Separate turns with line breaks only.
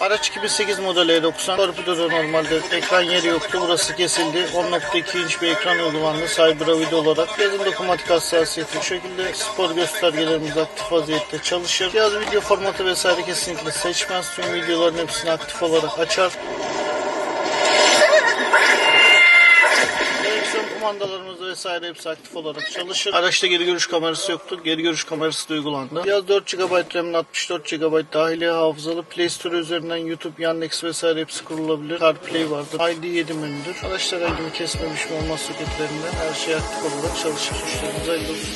Araç 2008 model E90. Torpidoda normalde ekran yeri yoktu. Burası kesildi. 10.2 inç bir ekran uygulandı. Cyber olarak. Yazın dokunmatik hassasiyeti. Bu şekilde spor göstergelerimiz aktif vaziyette çalışır. Cihaz video formatı vesaire kesinlikle seçmez. Tüm videoların hepsini aktif olarak açar. Kumandalarımız vesaire hepsi aktif olarak çalışır. Araçta geri görüş kamerası yoktu. Geri görüş kamerası da uygulandı. Cihaz 4 GB RAM'in 64 GB dahili hafızalı. Play Store üzerinden YouTube, Yandex vesaire hepsi kurulabilir. CarPlay vardır. ID 7 menüdür. Araçta herhangi bir kesme biçme olmaz soketlerinden her şey aktif olarak çalışır. Müşterimize hayırlı olsun.